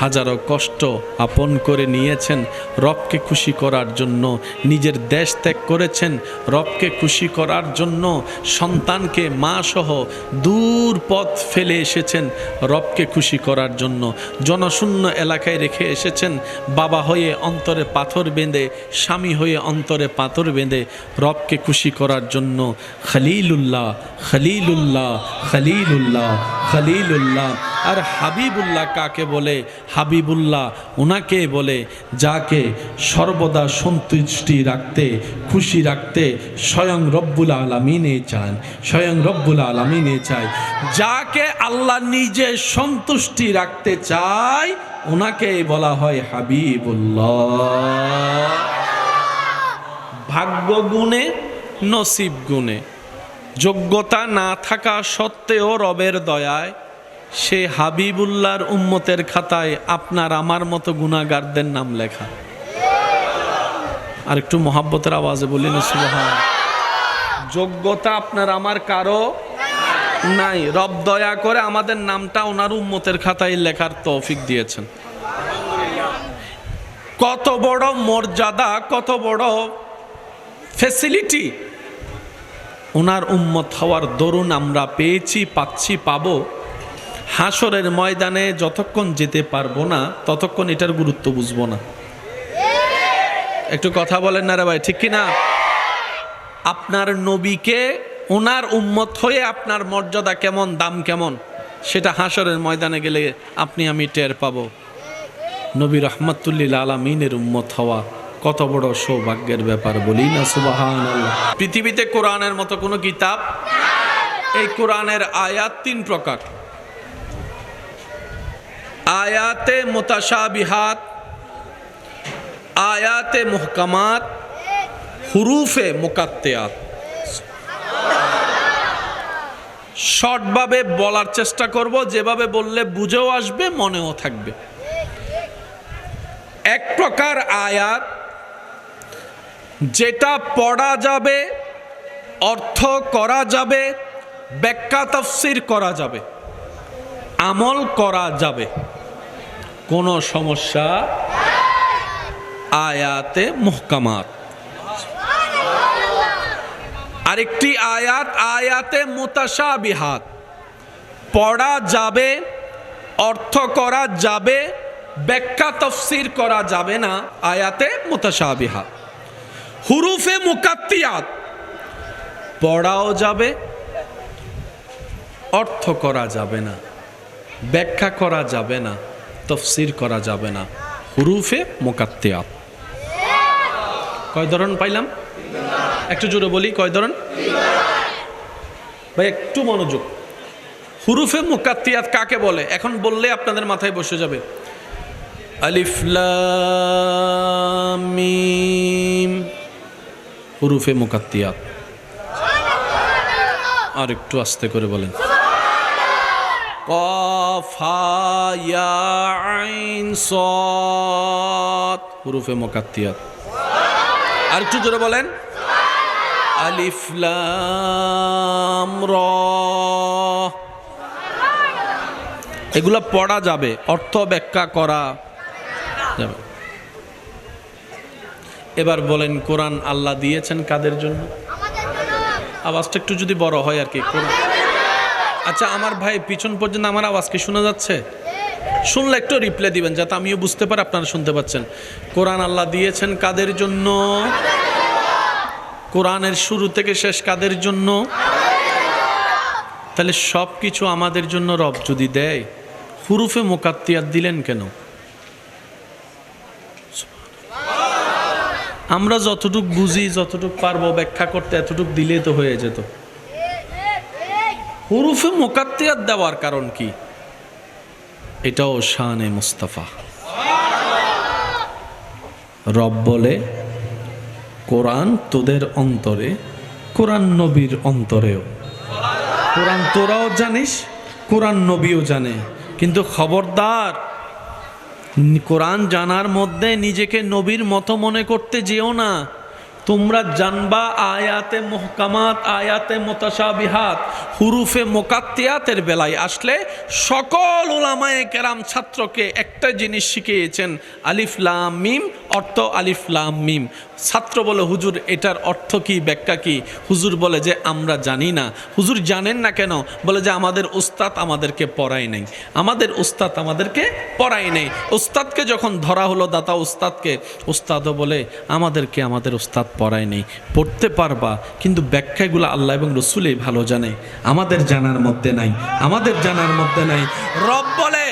হাজারো কষ্ট আপন করে নিয়েছেন, রবকে খুশি করার জন্য। নিজের দেশ ত্যাগ করেছেন, রবকে খুশি করার জন্য। সন্তানকে মা সহ দূর পথ ফেলে এসেছেন, রবকে খুশি করার জন্য। জনশূন্য এলাকায় রেখে এসেছেন, বাবা হয়ে অন্তরে পাথর বেঁধে, স্বামী হয়ে অন্তরে পাথর বেঁধে, রবকে খুশি করার জন্য। খালিলুল্লাহ, খলিলুল্লাহ, খালিলুল্লাহ খালিলুল্লাহ। আর হাবিবুল্লাহ কাকে বলে? হাবিবুল্লাহ ওনাকে বলে, যাকে সর্বদা সন্তুষ্টি রাখতে, খুশি রাখতে স্বয়ং রব্বুল আলমিনে চান, স্বয়ং রব্বুল আলমিনে চায়। যাকে আল্লাহ নিজে সন্তুষ্টি রাখতে চায় ওনাকে বলা হয় হাবিবুল্লাহ। ভাগ্য গুণে নসিব গুণে। যোগ্যতা না থাকা সত্ত্বেও রবের দয়ায় সে হাবিবুল্লাহর উম্মতের খাতায় আপনার আমার মতো গুণাগারদের নাম লেখা। আর একটু মহাব্বতের আওয়াজে বলি না, সুবহান। যোগ্যতা আপনার আমার কারও নাই। রব দয়া করে আমাদের নামটা ওনার উম্মতের খাতায় লেখার তৌফিক দিয়েছেন। কত বড় মর্যাদা, কত বড় ফেসিলিটি ওনার উম্মত হওয়ার দরুন আমরা পেয়েছি, পাচ্ছি, পাবো। হাসরের ময়দানে যতক্ষণ যেতে পারব না, ততক্ষণ এটার গুরুত্ব বুঝব না। একটু কথা বলেন না রে ভাই, ঠিক কি না আপনার নবীকে ওনার উম্মত হয়ে আপনার মর্যাদা কেমন, দাম কেমন, সেটা হাসরের ময়দানে গেলে আপনি আমি টের পাবো। নবী রহমতুল্লিল আলমিনের উম্মত হওয়া কত বড় সৌভাগ্যের ব্যাপার, বলি না সুবাহান পৃথিবীতে কোরআনের মতো কোনো কিতাব? এই কোরআনের আয়াত তিন প্রকার। আয়াতে মোতাসাবিহাত আয়াতে মুহকামাত, হুরুফে মোকাত্তেয়াত। শর্টভাবে বলার চেষ্টা করব, যেভাবে বললে বুঝেও আসবে, মনেও থাকবে। এক প্রকার আয়াত, যেটা পড়া যাবে, অর্থ করা যাবে ব্যাখ্যা তফসির করা যাবে, আমল করা যাবে। কোনো সমস্যা? আয়াতে মুহকামাত। আরেকটি আয়াত, আয়াতে মুতাশাবিহাত। পড়া যাবে, অর্থ করা যাবে, ব্যাখ্যা তফসির করা যাবে না, আয়াতে মুতাশাবিহাত। হুরুফে মুকাত্তিয়াত। পড়াও যাবে, অর্থ করা যাবে না, ব্যাখ্যা করা যাবে না। তফসির করা যাবে না। হুরুফে মোকাত্তিয়াত। কয় ধরন পাইলাম? একটু জোরে বলি, কয় ধরন? ভাই, একটু মনোযোগ। হুরুফে মুকাত্তিয়াত কাকে বলে? এখন বললে আপনাদের মাথায় বসে যাবে। আলিফ লাম মিম। হুরুফে মুকাত্তিয়াত। আর একটু আস্তে করে বলেন। কফ হা আইন সদ হুরুফে মুকাত্তিয়াত। আর একটু জোরে বলেন। আলিফ লাম র। এগুলা পড়া যাবে, অর্থ ব্যাখ্যা করা যাবে। এবার বলেন, কোরআন আল্লাহ দিয়েছেন কাদের জন্য? আওয়াজটা একটু যদি বড় হয় আর কি, কোরআন আচ্ছা আমার ভাই পিছন পর্যন্ত আমার আওয়াজ কি শোনা যাচ্ছে? শুনলে একটু রিপ্লাই দিবেন, যাতে আমিও বুঝতে পারি, আপনারা শুনতে পাচ্ছেন। কোরআন আল্লাহ দিয়েছেন কাদের জন্য? কোরআনের শুরু থেকে শেষ কাদের জন্য? তাহলে সব কিছু আমাদের জন্য রব যদি দেয়, হুরুফে মোকাত্তিয়ার দিলেন কেন? আমরা যতটুক বুঝি, যতটুক পারব, ব্যাখ্যা করতে এতটুক দিলে তো হয়ে যেত। হুরুফে মোকাত্তিয়াত দেওয়ার কারণ কি? এটাও শানে মুস্তাফা। রব বলে, কোরআন তোদের অন্তরে, কোরআন নবীর অন্তরেও। কোরআন তোরাও জানিস, কোরআন নবীও জানে। কিন্তু খবরদার, কোরআন জানার মধ্যে নিজেকে নবীর মতো মনে করতে যেও না। তোমরা জানবা আয়াতে মোহকামাত, আয়াতে মোতাসাবিহাত হুরুফে মোকাত্তিয়াতের বেলায় আসলে সকল ওলামায়ে কেরাম ছাত্রকে একটা জিনিস শিখিয়েছেন, আলিফ লাম মিম, অর্থ আলিফ লাম মিম। ছাত্র বলে, হুজুর, এটার অর্থ কি, ব্যাখ্যা কি? হুজুর বলে যে, আমরা জানি না। হুজুর জানেন না কেন? বলে যে, আমাদের উস্তাদ আমাদেরকে পড়ায় নাই। আমাদের উস্তাদ আমাদেরকে পড়ায় নেই। উস্তাদকে যখন ধরা হলো দাতা উস্তাদকে, উস্তাদও বলে, আমাদেরকে, আমাদের উস্তাদ পড়ায় নেই। পড়তে পারবা, কিন্তু ব্যাখ্যাগুলো আল্লাহ এবং রসুলেই ভালো জানে। আমাদের জানার মধ্যে নাই, আমাদের জানার মধ্যে নাই। রব বলে,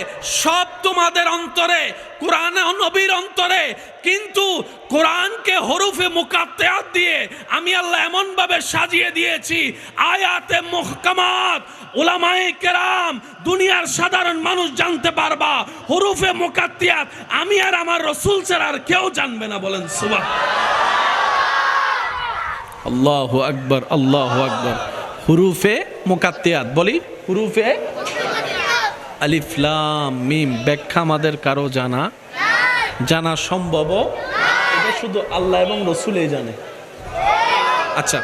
সব তোমাদের অন্তরে, কোরআন নবীর অন্তরে, কিন্তু কোরআনকে হরুফে মুকাত্তায়াত দিয়ে আমি আল্লাহ এমনভাবে সাজিয়ে দিয়েছি, আয়াতে মুহকামাত ওলামায়ে কেরাম, দুনিয়ার সাধারণ মানুষ জানতে পারবা, হরুফে মুকাত্তিয়াত, আমি আর আমার রসুল ছাড়া আর কেউ জানবে না, বলেন সুবাহ আল্লাহ আকবর আল্লাহ আকবর। হুরুফে মুকাত্তিয়াত, বলি। হুরুফে আলিফলাম মিম, ব্যাখ্যা আমাদের কারও জানা। জানা সম্ভব এটা শুধু আল্লাহ এবং রসুলেই জানে। আচ্ছা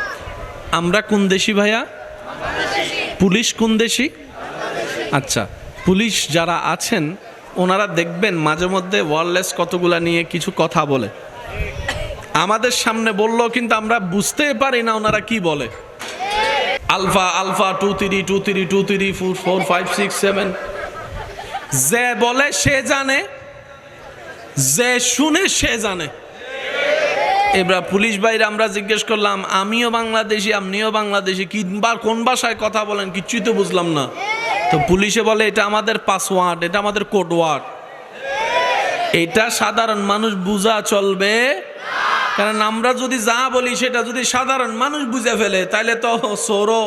আমরা কোন দেশি ভাইয়া? পুলিশ কোন দেশি? আচ্ছা পুলিশ যারা আছেন, ওনারা দেখবেন মাঝে মধ্যে ওয়ারলেস কতগুলা নিয়ে কিছু কথা বলে। আমাদের সামনে বলল, কিন্তু আমরা বুঝতে পারি না ওনারা কি বলে। Alpha alpha two three two three two three four four five six seven যে বলে, সে জানে। যে শুনে, সে জানে। এবার পুলিশ বাইরে আমরা জিজ্ঞেস করলাম, আমিও বাংলাদেশি, আপনিও বাংলাদেশি? কিংবা কোন ভাষায় কথা বলেন? কিছুই তো বুঝলাম না। তো পুলিশে বলে, এটা আমাদের পাসওয়ার্ড এটা আমাদের কোড ওয়ার্ড এটা সাধারণ মানুষ বুঝা চলবে। কারণ আমরা যদি যা বলি সেটা যদি সাধারণ মানুষ বুঝে ফেলে তাহলে তো সৌরো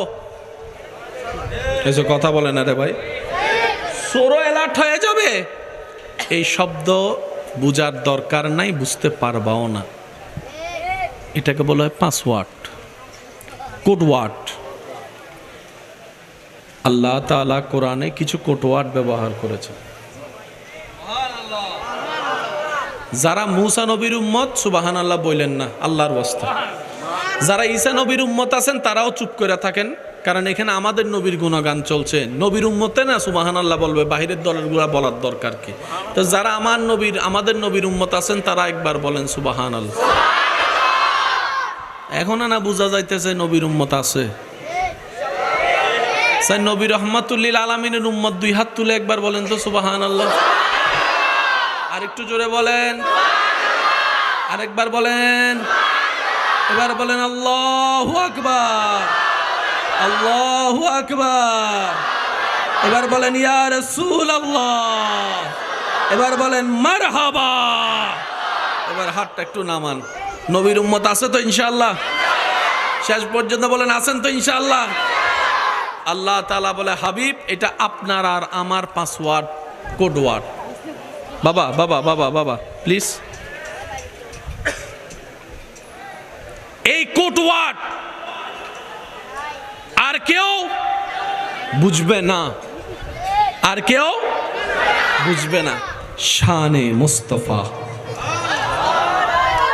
এসব কথা বলে না রে ভাই। সৌরো অ্যালার্ট হয়ে যাবে। এই শব্দ বুঝার দরকার নাই, বুঝতে পারবাও না। এটাকে বলা হয় পাসওয়ার্ড কোড ওয়ার্ড আল্লাহ তাআলা কোরআনে কিছু কোড ওয়ার্ড ব্যবহার করেছে যারা মুসা নবীর উম্মত সুবাহান আল্লাহ বললেন না, আল্লাহর বস্তা যারা ঈসা নবীর উম্মত আছেন, তারাও চুপ করে থাকেন, কারণ এখানে আমাদের নবীর গুণগান চলছে। নবীর উম্মতে না সুবাহান আল্লাহ বলবে, বাহিরের দলেরগুলা বলার দরকার কি? তো যারা আমার নবীর, আমাদের নবীর উম্মত আছেন, তারা একবার বলেন সুবাহান আল্লাহ এখন না বোঝা যাইতেছে, নবীর উম্মত আছে। স্যার, নবী রহমতুল্লিল আলমিনের উম্মত দুই হাত তুলে একবার বলেন তো সুবাহান আল্লাহ আরেকটু জোরে বলেন। আরেকবার বলেন। এবার বলেন, আল্লাহু আকবার আল্লাহু আকবার। এবার বলেন, ইয়া রাসূল আল্লাহ এবার বলেন, মারহাবা। এবার হাতটা একটু নামান। নবীর উম্মত আছে তো ইনশাআল্লাহ? শেষ পর্যন্ত বলেন, আছেন তো ইনশাআল্লাহ? আল্লাহ তাআলা বলে, হাবিব, এটা আপনার আর আমার পাসওয়ার্ড কোড ওয়ার্ড বাবা বাবা বাবা বাবা প্লিজ এই কোড ওয়ার্ড আর কেউ বুঝবে না। আর কেউ বুঝবে না। শানে মুস্তফা।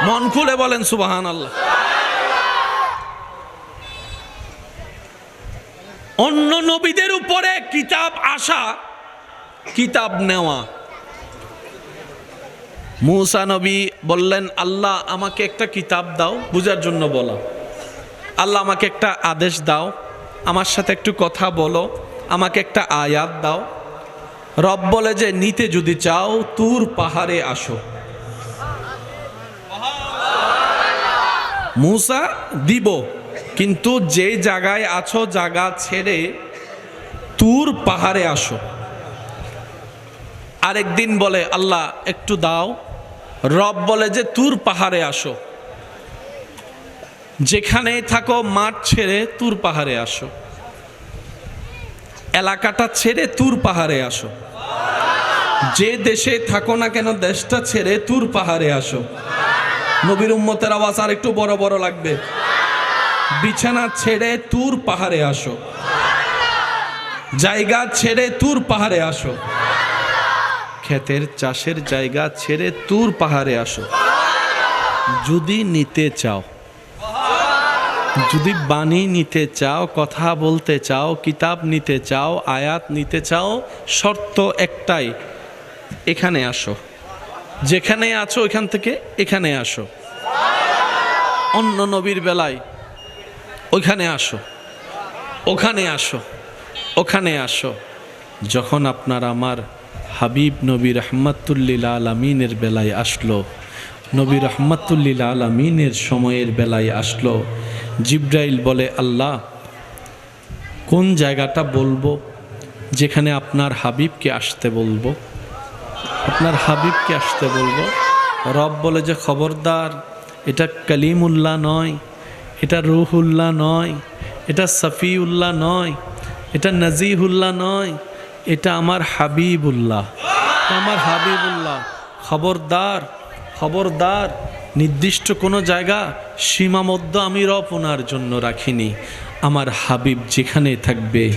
মন খুলে বলেন সুবাহান আল্লাহ অন্য নবীদের উপরে কিতাব আসা, কিতাব নেওয়া। মুসা নবী বললেন, আল্লাহ আমাকে একটা কিতাব দাও বুঝার জন্য বলো। আল্লাহ আমাকে একটা আদেশ দাও, আমার সাথে একটু কথা বলো, আমাকে একটা আয়াত দাও। রব বলে যে, নিতে যদি চাও, তুর পাহাড়ে আসো। মুসা দিব, কিন্তু যে জায়গায় আছো, জায়গা ছেড়ে তুর পাহাড়ে আসো। আরেকদিন বলে, আল্লাহ, একটু দাও। রব বলে যে, তুর পাহাড়ে আসো। যেখানেই থাকো, মাঠ ছেড়ে তুর পাহাড়ে আসো। এলাকাটা ছেড়ে তুর পাহাড়ে আসো। যে দেশে থাকো না কেন, দেশটা ছেড়ে তুর পাহাড়ে আসো। নবীর উম্মতের আওয়াজ আর একটু বড় বড় লাগবে। বিছানা ছেড়ে তুর পাহাড়ে আসো। জায়গা ছেড়ে তুর পাহাড়ে আসো। ক্ষেতের চাষের জায়গা ছেড়ে তুর পাহাড়ে আসো। যদি নিতে চাও। যদি বাণী নিতে চাও, কথা বলতে চাও, কিতাব নিতে চাও, আয়াত নিতে চাও, শর্ত একটাই, এখানে আসো। যেখানে আছো ওইখান থেকে এখানে আসো। অন্য নবীর বেলায় ওইখানে আসো। ওখানে আসো। ওখানে আসো। যখন আপনার আমার হাবিব নবী রহমাতুল্লিল আলমিনের বেলায় আসলো। নবী রহমাতুল্লিল আলমিনের সময়ের বেলায় আসলো। জিব্রাইল বলে, আল্লাহ, কোন জায়গাটা বলব যেখানে আপনার হাবিবকে আসতে বলব? আপনার হাবিবকে আসতে বলব? রব বলে যে, খবরদার, এটা কালিমুল্লাহ নয়, এটা রুহুল্লাহ নয়, এটা সফিউল্লাহ নয়, এটা নজিহুল্লাহ নয় এটা আমার হাবিবুল্লাহ। আমার হাবিবুল্লাহ। খবরদার খবরদার। নির্দিষ্ট কোনো জায়গা সীমাবদ্ধ আমি রব ওনার জন্য রাখিনি। আমার হাবিব যেখানে থাকবে,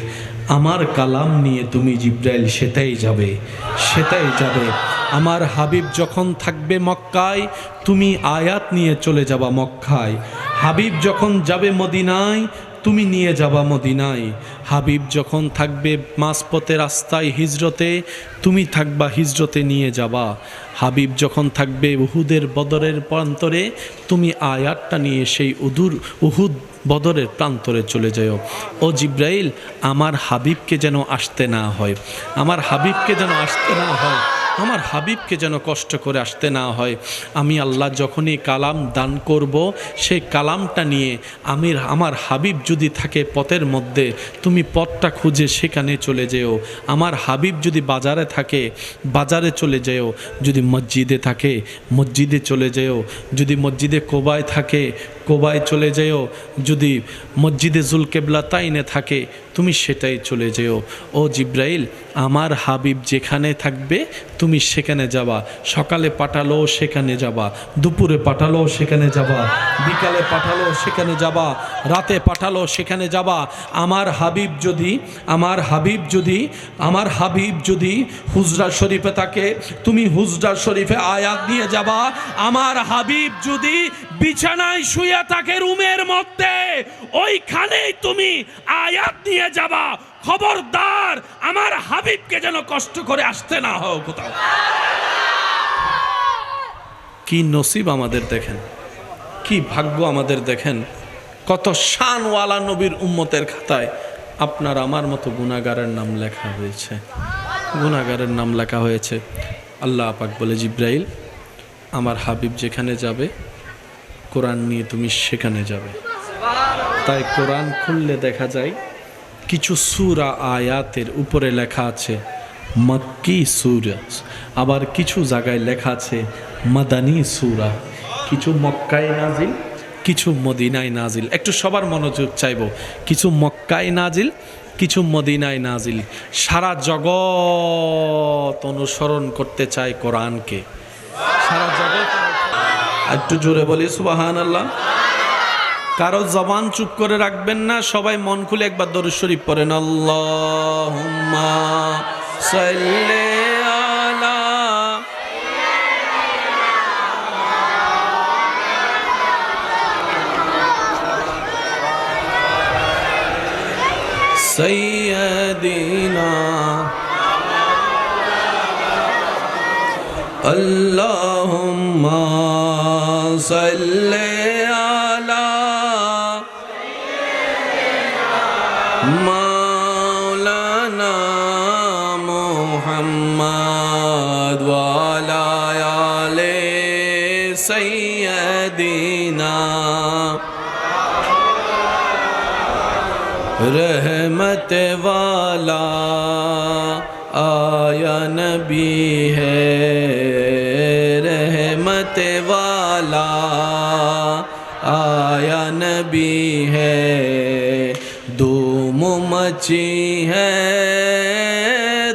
আমার কালাম নিয়ে তুমি জিব্রাইল সেটাই যাবে সেটাই যাবে। আমার হাবিব যখন থাকবে মক্কায়, তুমি আয়াত নিয়ে চলে যাবা মক্কায়। হাবিব যখন যাবে মদিনায় তুমি নিয়ে যাবা মদিনায়। হাবিব যখন থাকবে মাসপথে রাস্তায় হিজরতে, তুমি থাকবা হিজরতে নিয়ে যাবা। হাবিব যখন থাকবে উহুদের বদরের প্রান্তরে, তুমি আয়াতটা নিয়ে সেই উদুর, উহুদ বদরের প্রান্তরে চলে যাও। ও জিব্রাইল, আমার হাবিবকে যেন আসতে না হয়। আমার হাবিবকে যেন আসতে না হয়। আমার হাবিবকে যেন কষ্ট করে আসতে না হয়। আমি আল্লাহ যখনই কালাম দান করব, সেই কালামটা নিয়ে আমি আমার হাবিব যদি থাকে পথের মধ্যে, তুমি পথটা খুঁজে সেখানে চলে যেও। আমার হাবিব যদি বাজারে থাকে, বাজারে চলে যেও। যদি মসজিদে থাকে, মসজিদে চলে যেও। যদি মসজিদে কোবায় থাকে কোবায় চলে যেও। যদি মসজিদে জুলকেবলা তাইনে থাকে, তুমি সেটাই চলে যেও। ও জিব্রাইল, আমার হাবিব যেখানে থাকবে, তুমি সেখানে যাবা। সকালে পাঠালো, সেখানে যাবা। দুপুরে পাঠালো, সেখানে যাবা। বিকালে পাঠালো, সেখানে যাবা। রাতে পাঠালো, সেখানে যাবা। আমার হাবিব যদি, আমার হাবিব যদি, আমার হাবিব যদি হুজরা শরীফে থাকে, তুমি হুজরা শরীফে আয়াত নিয়ে যাবা। আমার হাবিব যদি বিছানায় শুয়ে থাকে রুমের মধ্যে, ওইখানেই তুমি আয়াত নিয়ে যাবা। খবরদার, আমার হাবিবকে যেন কষ্ট করে আসতে না হোক কোথাও। কি নসিব আমাদের দেখেন, কি ভাগ্য আমাদের দেখেন, কত শানওয়ালা নবীর উম্মতের খাতায় আপনার আমার মতো গুণাগারের নাম লেখা হয়েছে। গুণাগারের নাম লেখা হয়েছে, আল্লাহ আপাক বলে, জিব্রাইল, আমার হাবিব যেখানে যাবে কোরআন নিয়ে তুমি সেখানে যাবে। তাই কোরআন খুললে দেখা যায় কিছু সুরা আয়াতের উপরে লেখা আছে, মক্কি সুরা আবার কিছু জায়গায় লেখা আছে, মাদানী সুরা কিছু মক্কায় নাজিল, কিছু মদিনায় নাজিল। একটু সবার মনোযোগ চাইব। কিছু মক্কায় নাজিল, কিছু মদিনায় নাজিল। সারা জগৎ অনুসরণ করতে চায় কোরআনকে। সারা জগৎ একটু জোরে বলি সুবাহান আল্লাহ কারো জবান চুপ করে রাখবেন না সবাই মন খুলে একবার দরুদ শরীফ পড়েন আল্লাহুম্মা সাল্লি আলা সাইয়্যিদিনা اللهم صلی علی مولانا محمد والا آل سیدنا رحمت والا آیا نبی ہے رحمت والا वाला आया नबी है, धूम मची है,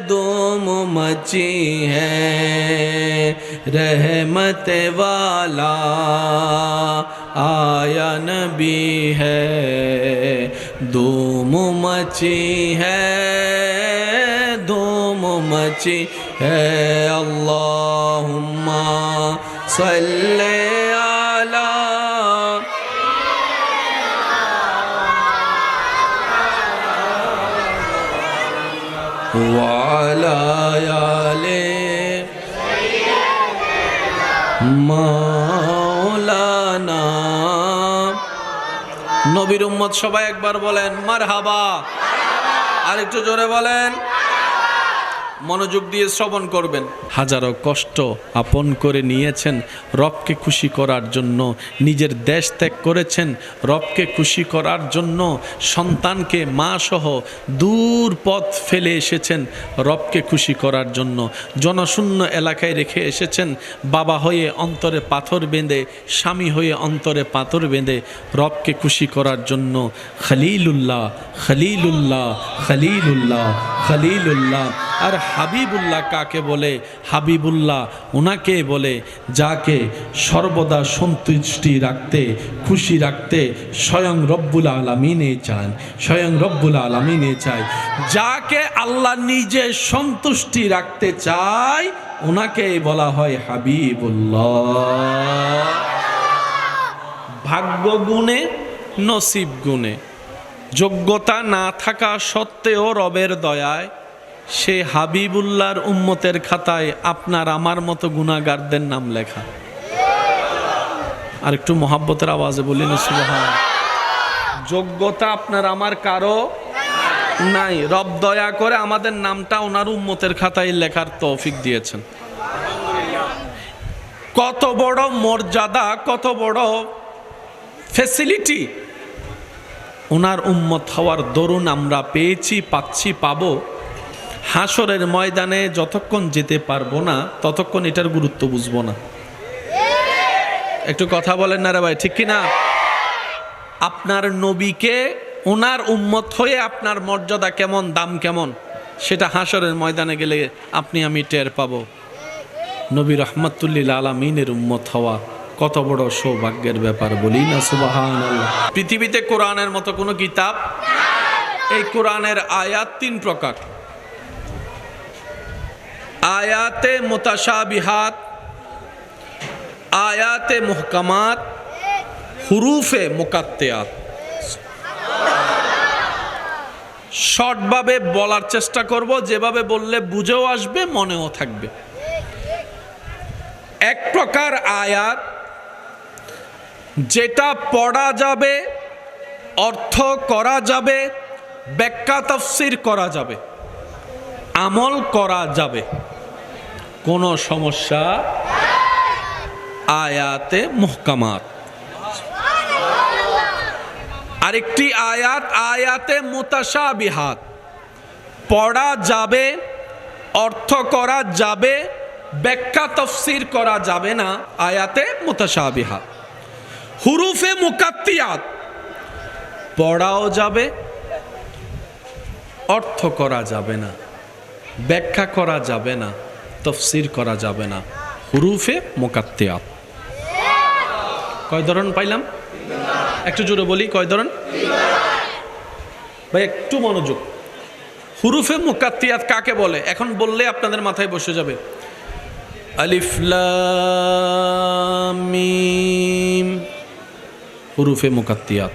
धूम मची है, रहमत वाला आया नबी है, धूम मची है, धूम मची है। अल्लाहुम्मा सल्ले وعلى آل মাওলানা নবীর উম্মত সবাই একবার বলেন মারহাবা আর একটু জোরে বলেন মনোযোগ দিয়ে শ্রবণ করবেন। হাজারো কষ্ট আপন করে নিয়েছেন রবকে খুশি করার জন্য। নিজের দেশ ত্যাগ করেছেন রবকে খুশি করার জন্য। সন্তানকে মা সহ দূর পথ ফেলে এসেছেন রবকে খুশি করার জন্য। জনশূন্য এলাকায় রেখে এসেছেন বাবা হয়ে অন্তরে পাথর বেঁধে, স্বামী হয়ে অন্তরে পাথর বেঁধে রবকে খুশি করার জন্য। খলিলুল্লাহ খলিলুল্লাহ খলিলুল্লাহ খলিলুল্লাহ। আর হাবিবুল্লাহ কাকে বলে? হাবিবুল্লাহ ওনাকে বলে, যাকে সর্বদা সন্তুষ্টি রাখতে, খুশি রাখতে স্বয়ং রব্বুল আলমিনে চান, স্বয়ং রব্বুল আলমিনে চায়। যাকে আল্লাহ নিজে সন্তুষ্টি রাখতে চায় ওনাকে বলা হয় হাবিবুল্লাহ। ভাগ্য গুণে, নসিব গুণে। যোগ্যতা না থাকা সত্ত্বেও রবের দয়ায় সে হাবিবুল্লাহর উম্মতের খাতায় আপনার আমার মতো গুণাগারদের নাম লেখা। আর একটু মহাব্বতের আওয়াজে বলি না যোগ্যতা আপনার আমার কারও নাই। রব দয়া করে আমাদের নামটা ওনার উম্মতের খাতায় লেখার তৌফিক দিয়েছেন। কত বড় মর্যাদা, কত বড় ফেসিলিটি ওনার উম্মত হওয়ার দরুন আমরা পেয়েছি, পাচ্ছি, পাবো। হাসরের ময়দানে যতক্ষণ যেতে পারব না, ততক্ষণ এটার গুরুত্ব বুঝব না। একটু কথা বলেন না রে ভাই, ঠিক না আপনার নবীকে ওনার উম্মত হয়ে আপনার মর্যাদা কেমন, দাম কেমন, সেটা হাসরের ময়দানে গেলে আপনি, আমি টের পাবো। নবী রহমতুল্লিল আলমিনের উম্মত হওয়া কত বড় সৌভাগ্যের ব্যাপার, বলি না সুবাহান পৃথিবীতে কোরআনের মতো কোনো কিতাব এই কোরআনের আয়াত তিন প্রকার। আয়াতে মোতাসাবিহাত আয়াতে মুহকামাত, হুরুফে মোকাত্তেয়াত। শর্টভাবে বলার চেষ্টা করব, যেভাবে বললে বুঝেও আসবে, মনেও থাকবে। এক প্রকার আয়াত যেটা পড়া যাবে, অর্থ করা যাবে, ব্যাখ্যা, তফসির করা যাবে, আমল করা যাবে। কোনো সমস্যা? আয়াতে মুহকামাত। আরেকটি আয়াত, আয়াতে মোতাসা বিহাত পড়া যাবে, অর্থ করা যাবে, ব্যাখ্যা তফসির করা যাবে না, আয়াতে মোতাসা বিহাত হুরুফে মুকাত্তিয়াত। পড়াও যাবে, অর্থ করা যাবে না, ব্যাখ্যা করা যাবে না। তফসির করা যাবে না। হুরুফে মোকাত্তিয়াত। কয় ধরন পাইলাম? একটু জোরে বলি, কয় ধরন? ভাই, একটু মনোযোগ। হুরুফে মুকাত্তিয়াত কাকে বলে? এখন বললে আপনাদের মাথায় বসে যাবে। আলিফ লাম মিম। হুরুফে মুকাত্তিয়াত।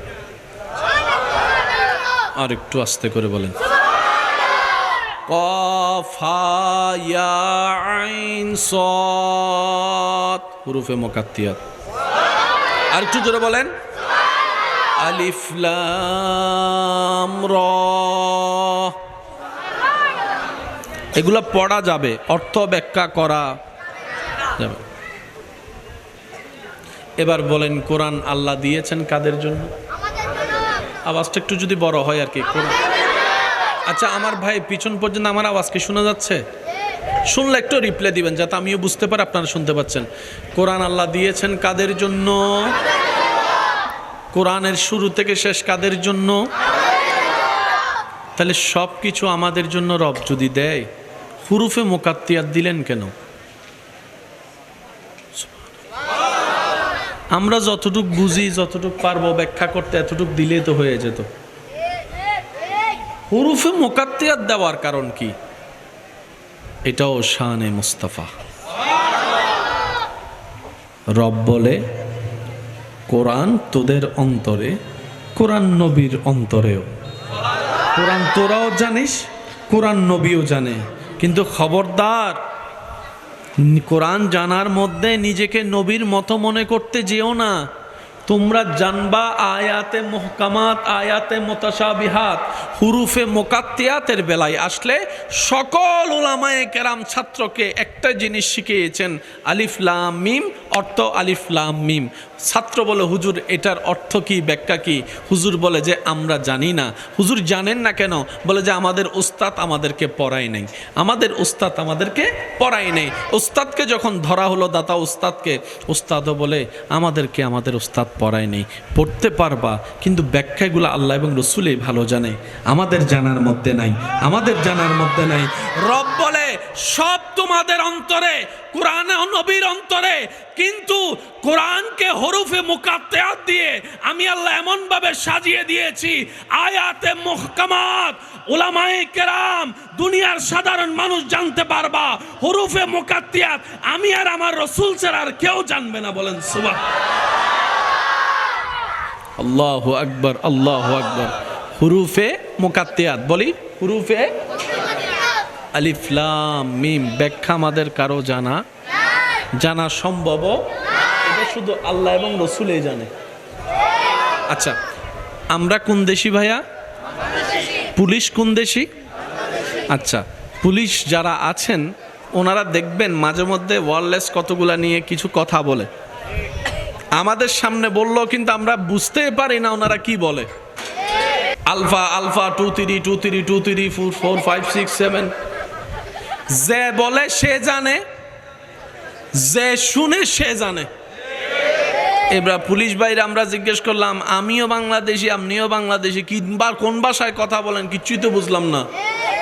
আর একটু আস্তে করে বলেন। কফ হা ইয়া আইন হুরুফে মুকাত্তিয়াত। আর একটু জোরে বলেন। আলিফ লাম র। এগুলো পড়া যাবে। অর্থ ব্যাখ্যা করা যাবে। এবার বলেন কোরআন আল্লাহ দিয়েছেন কাদের জন্য। আওয়াজটা একটু যদি বড় হয় আর কি কোরআন আচ্ছা আমার ভাই পিছন পর্যন্ত আমার আওয়াজ কি শোনা যাচ্ছে? শুনলে একটু রিপ্লাই দিবেন, যাতে আমিও বুঝতে পারি, আপনারা শুনতে পাচ্ছেন। কোরআন আল্লাহ দিয়েছেন কাদের জন্য? কোরআনের শুরু থেকে শেষ কাদের জন্য? তাহলে সব কিছু আমাদের জন্য রব যদি দেয়, হুরুফে মোকাত্তিয়াত দিলেন কেন? আমরা যতটুক বুঝি, যতটুক পারব, ব্যাখ্যা করতে এতটুক দিলেই তো হয়ে যেত। হুরুফে মোকাত্তিয়াত দেওয়ার কারণ কি? এটাও শানে মুস্তাফা। রব বলে, কোরআন তোদের অন্তরে, কোরআন নবীর অন্তরেও। কোরআন তোরাও জানিস, কোরআন নবীও জানে। কিন্তু খবরদার, কোরআন জানার মধ্যে নিজেকে নবীর মতো মনে করতে যেও না। তোমরা জানবা আয়াতে মোহকামাত, আয়াতে মোতাসাবিহাত হুরুফে মোকাত্তিয়াতের বেলায় আসলে সকল ওলামায়ে কেরাম ছাত্রকে একটা জিনিস শিখিয়েছেন, আলিফ লাম, মিম অর্থ আলিফ লাম মিম। ছাত্র বলে, হুজুর, এটার অর্থ কি, ব্যাখ্যা কি? হুজুর বলে যে, আমরা জানি না। হুজুর জানেন না কেন? বলে যে, আমাদের উস্তাদ আমাদেরকে পড়ায় নাই। আমাদের উস্তাদ আমাদেরকে পড়ায় নেই। উস্তাদকে যখন ধরা হলো দাতা উস্তাদকে? উস্তাদও বলে, আমাদেরকে আমাদের উস্তাদ পড়ায় নেই। পড়তে পারবা, কিন্তু ব্যাখ্যাগুলো আল্লাহ এবং রসুলেই ভালো জানে। আমাদের জানার মধ্যে নাই। আমাদের জানার মধ্যে নাই। রব বলে, সব তোমাদের অন্তরে, কোরআন নবীর অন্তরে, কিন্তু কোরআনকে হরুফে মুকাত্তায়াত দিয়ে আমি আল্লাহ এমন ভাবে সাজিয়ে দিয়েছি, আয়াতে মুহকামাত ওলামায়ে কেরাম, দুনিয়ার সাধারণ মানুষ জানতে পারবা, হরুফে মুকাত্তিয়াত, আমি আর আমার রসুল ছাড়া আর কেউ জানবে না বলেন সুবাহ আল্লাহ আকবর আল্লাহ আকবর। হুরুফে মুকাত্তিয়াত, বলি, হুরুফে আলিফলাম মিম ব্যাখ্যা আমাদের কারও জানা? জানা সম্ভব এটা শুধু আল্লাহ এবং রসুলেই জানে। আচ্ছা আমরা কোন দেশি ভাইয়া? পুলিশ কোন দেশি? আচ্ছা পুলিশ যারা আছেন, ওনারা দেখবেন মাঝে মধ্যে ওয়ারলেস কতগুলা নিয়ে কিছু কথা বলে। আমাদের সামনে বলল কিন্তু আমরা বুঝতে পারি না ওনারা কি বলে। Alpha alpha, two three two three two three, four four, five, six, seven. যে বলে সে জানে, যে শুনে সে জানে। এবার পুলিশ বাইরে আমরা জিজ্ঞেস করলাম, আমিও বাংলাদেশি, আপনিও বাংলাদেশি? কিংবা কোন ভাষায় কথা বলেন? কিছুই তো বুঝলাম না।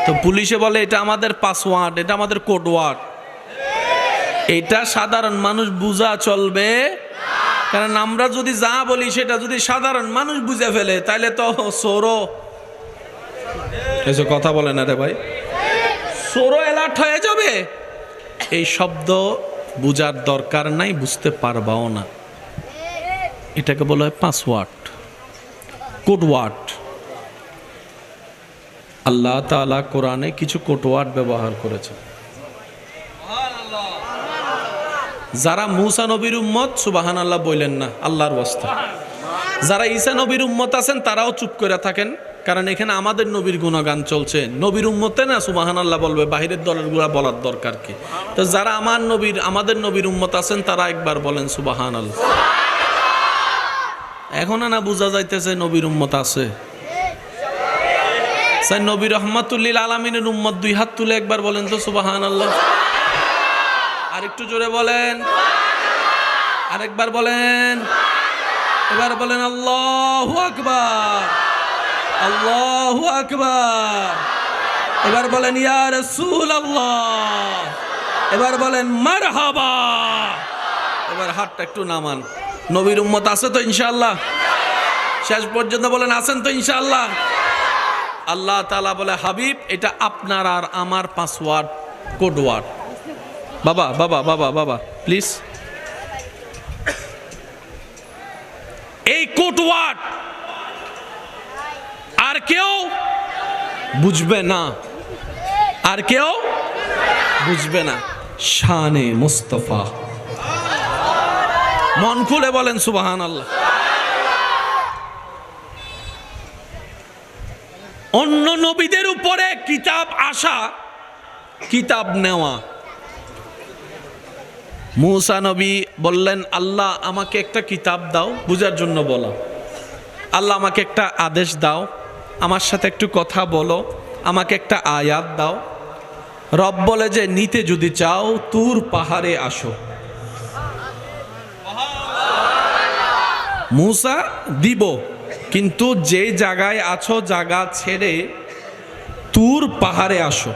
তো পুলিশে বলে, এটা আমাদের পাসওয়ার্ড এটা আমাদের কোড ওয়ার্ড এটা সাধারণ মানুষ বুঝা চলবে। কারণ আমরা যদি যা বলি, সেটা যদি সাধারণ মানুষ বুঝে ফেলে তাহলে তো সোরো। এসব কথা বলে না রে ভাই। সোরো অ্যালার্ট হয়ে যাবে? এই শব্দ বুঝার দরকার নাই, বুঝতে পারবাও না। এটাকে বলা হয় পাসওয়ার্ড কোড ওয়ার্ড আল্লাহ তাআলা কোরআনে কিছু কোড ওয়ার্ড ব্যবহার করেছেন। যারা মুসা নবীর উম্মত সুবাহান আল্লাহ বললেন না, আল্লাহর ওয়াস্তা। যারা ঈসা নবীর উম্মত আছেন, তারাও চুপ করে থাকেন। কারণ এখানে আমাদের নবীর গুণগান চলছে। নবীর উম্মতে না সুবাহান আল্লাহ বলবে বাহিরের দলেরগুলা বলার দরকার কি? তো যারা আমার নবীর আমাদের নবীর উম্মত আছেন তারা একবার বলেন সুবাহান আল্লাহ এখন না বোঝা যাইতেছে নবীর উম্মত আছে। স্যার নবী রহমাতুল্লিল আলমিনের উম্মত দুই হাত তুলে একবার বলেন তো সুবাহান আল্লাহ আর একটু জোরে বলেন। আরেকবার বলেন। এবার বলেন আল্লাহ আকবার। আল্লাহ আকবার। এবার বলেন, ইয়া রাসূল আল্লাহ এবার বলেন, মারহাবা। এবার হাতটা একটু নামান। নবীর উম্মত আছে তো ইনশাআল্লাহ? শেষ পর্যন্ত বলেন, আছেন তো ইনশাআল্লাহ? আল্লাহ তাআলা বলে, হাবিব, এটা আপনার আর আমার পাসওয়ার্ড, কোড ওয়ার্ড। বাবা বাবা বাবা বাবা, প্লিজ। এই কোড ওয়ার্ড আর কেউ বুঝবে না। আর কেউ বুঝবে না। শানে মুস্তফা। মন খুলে বলেন সুবাহান আল্লাহ অন্য নবীদের উপরে কিতাব আসা, কিতাব নেওয়া। মূসা নবী বললেন, আল্লাহ আমাকে একটা কিতাব দাও, বুঝার জন্য বলা। আল্লাহ আমাকে একটা আদেশ দাও আমার সাথে একটু কথা বলো, আমাকে একটা আয়াত দাও। রব বলে যে, নিতে যদি চাও, তুর পাহাড়ে আসো। মূসা, দিব। কিন্তু যে জায়গায় আছো, জায়গা ছেড়ে তুর পাহাড়ে আসো।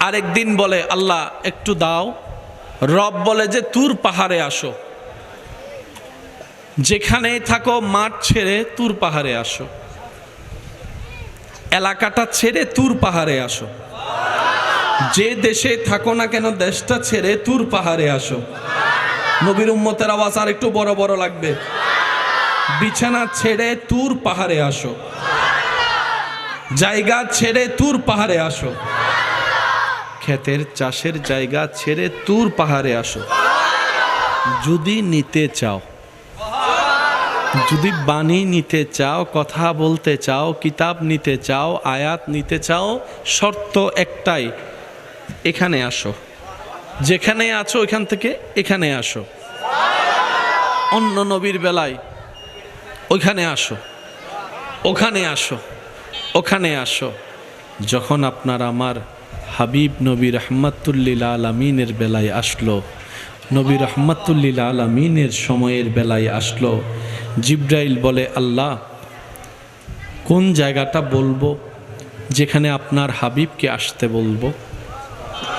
আরেকদিন বলে, আল্লাহ, একটু দাও। রব বলে যে, তুর পাহাড়ে আসো। যেখানে থাকো, মাঠ ছেড়ে তুর পাহাড়ে আসো। এলাকাটা ছেড়ে তুর পাহাড়ে আসো। যে দেশে থাকো না কেন, দেশটা ছেড়ে তুর পাহাড়ে আসো। নবীর উম্মতের আওয়াজ আর একটু বড় বড় লাগবে। বিছানা ছেড়ে তুর পাহাড়ে আসো। জায়গা ছেড়ে তুর পাহাড়ে আসো। ক্ষেতের চাষের জায়গা ছেড়ে তুর পাহাড়ে আসো। যদি নিতে চাও। যদি বাণী নিতে চাও, কথা বলতে চাও, কিতাব নিতে চাও, আয়াত নিতে চাও, শর্ত একটাই, এখানে আসো। যেখানে আছো ওইখান থেকে এখানে আসো। অন্য নবীর বেলায় ওইখানে আসো। ওখানে আসো। ওখানে আসো। যখন আপনার আমার হাবিব নবী রহমাতুল্লিল আলমিনের বেলায় আসলো, নবী রহমাতুল্লিল আলমিনের সময়ের বেলায় আসলো জিব্রাইল বলে, আল্লাহ, কোন জায়গাটা বলব যেখানে আপনার হাবিবকে আসতে বলব?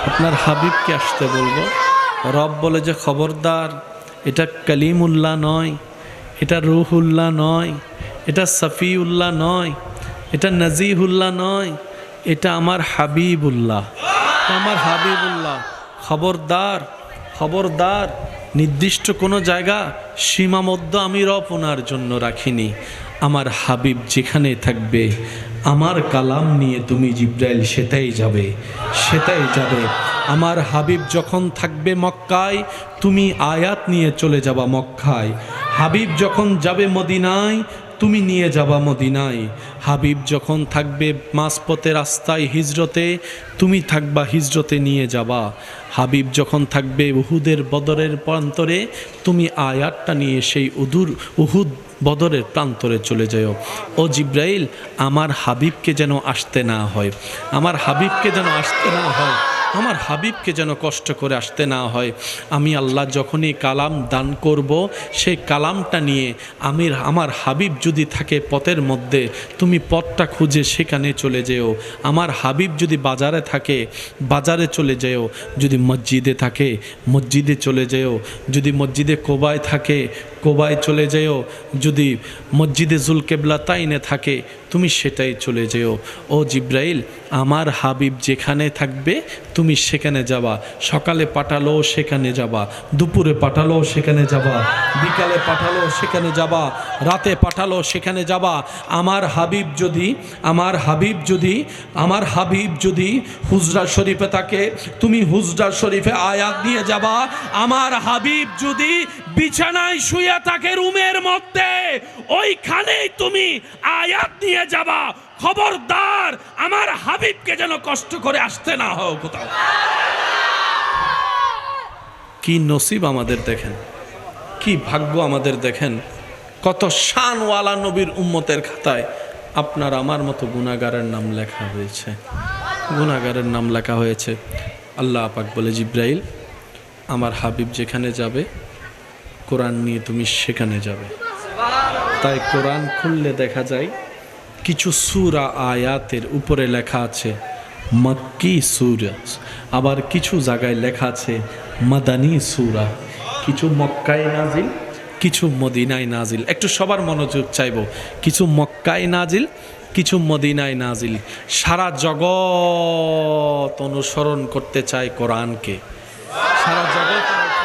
আপনার হাবিবকে আসতে বলব? রব বলে যে, খবরদার, এটা কালিমুল্লাহ নয়, এটা রুহুল্লাহ নয়, এটা সফিউল্লাহ নয়, এটা নজিহুল্লাহ নয়, এটা আমার হাবিবুল্লাহ। আমার হাবিবুল্লাহ, খবরদার খবরদার। নির্দিষ্ট কোনো জায়গা সীমাবদ্ধ আমি রপনার জন্য রাখিনি। আমার হাবিব যেখানে থাকবে, আমার কালাম নিয়ে তুমি জিব্রাইল সেটাই যাবে সেটাই যাবে। আমার হাবিব যখন থাকবে মক্কায়, তুমি আয়াত নিয়ে চলে যাবা মক্কায়। হাবিব যখন যাবে মদিনায় তুমি নিয়ে যাবা মদিনায়। হাবিব যখন থাকবে মাসপথে রাস্তায় হিজরতে, তুমি থাকবা হিজরতে নিয়ে যাবা। হাবিব যখন থাকবে উহুদের বদরের প্রান্তরে, তুমি আয়াতটা নিয়ে সেই উদুর, উহুদ বদরের প্রান্তরে চলে যাও। ও জিব্রাইল, আমার হাবিবকে যেন আসতে না হয়। আমার হাবিবকে যেন আসতে না হয়। আমার হাবিবকে যেন কষ্ট করে আসতে না হয়। আমি আল্লাহ যখনই কালাম দান করব, সেই কালামটা নিয়ে আমি আমার হাবিব যদি থাকে পথের মধ্যে, তুমি পথটা খুঁজে সেখানে চলে যেও। আমার হাবিব যদি বাজারে থাকে, বাজারে চলে যেও। যদি মসজিদে থাকে, মসজিদে চলে যেও। যদি মসজিদে কোবায় থাকে কোবায় চলে যেও। যদি মসজিদে জুলকেবলা তাইনে থাকে, তুমি সেটাই চলে যেও। ও জিব্রাইল, আমার হাবিব যেখানে থাকবে, তুমি সেখানে যাবা। সকালে পাঠালো, সেখানে যাবা। দুপুরে পাঠালো, সেখানে যাবা। বিকালে পাঠালো, সেখানে যাবা। রাতে পাঠালো, সেখানে যাবা। আমার হাবিব যদি, আমার হাবিব যদি, আমার হাবিব যদি হুজরা শরীফে থাকে, তুমি হুজরা শরীফে আয়াত নিয়ে যাবা। আমার হাবিব যদি বিছানায় শুয়ে থাকে রুমের মধ্যে, ওইখানেই তুমি আয়াত নিয়ে যাবা। খবরদার, আমার হাবিবকে যেন কষ্ট করে আসতে না হও কোথাও। কি নসিব আমাদের দেখেন, কি ভাগ্য আমাদের দেখেন, কত শানওয়ালা নবীর উম্মতের খাতায় আপনার আমার মতো গুণাগারের নাম লেখা হয়েছে। গুণাগারের নাম লেখা হয়েছে, আল্লাহ আপাক বলে জিব্রাইল, আমার হাবিব যেখানে যাবে কোরআন নিয়ে তুমি সেখানে যাবে। তাই কোরআন খুললে দেখা যায় কিছু সুরা আয়াতের উপরে লেখা আছে, মক্কি সুরা আবার কিছু জায়গায় লেখা আছে, মাদানী সুরা কিছু মক্কায় নাজিল, কিছু মদিনায় নাজিল। একটু সবার মনোযোগ চাইব। কিছু মক্কায় নাজিল, কিছু মদিনায় নাজিল। সারা জগৎ অনুসরণ করতে চায় কোরআনকে। সারা জগৎ